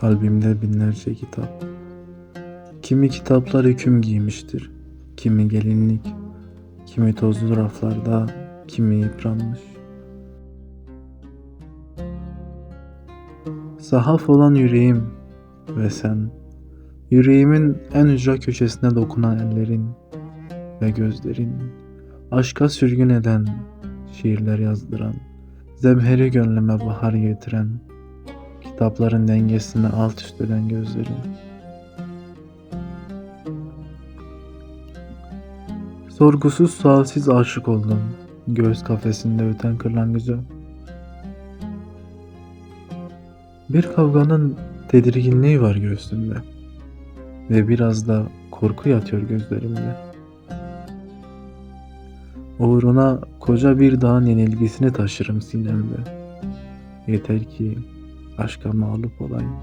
Kalbimde binlerce kitap. Kimi kitaplar hüküm giymiştir. Kimi gelinlik, kimi tozlu raflarda, kimi yıpranmış. Sahaf olan yüreğim ve sen, yüreğimin en ücra köşesine dokunan ellerin ve gözlerin, aşka sürgün eden, şiirler yazdıran, zemheri gönlüme bahar getiren, kitapların dengesini alt üst eden gözlerin. Sorgusuz sualsiz aşık oldum göğüs kafesinde öten kırlangıca. Bir kavganın tedirginliği var göğsümde ve biraz da korku yatıyor gözlerimde. Uğruna koca bir dağın yenilgisini taşırım sinemde. Yeter ki acho que é mal do Polônia.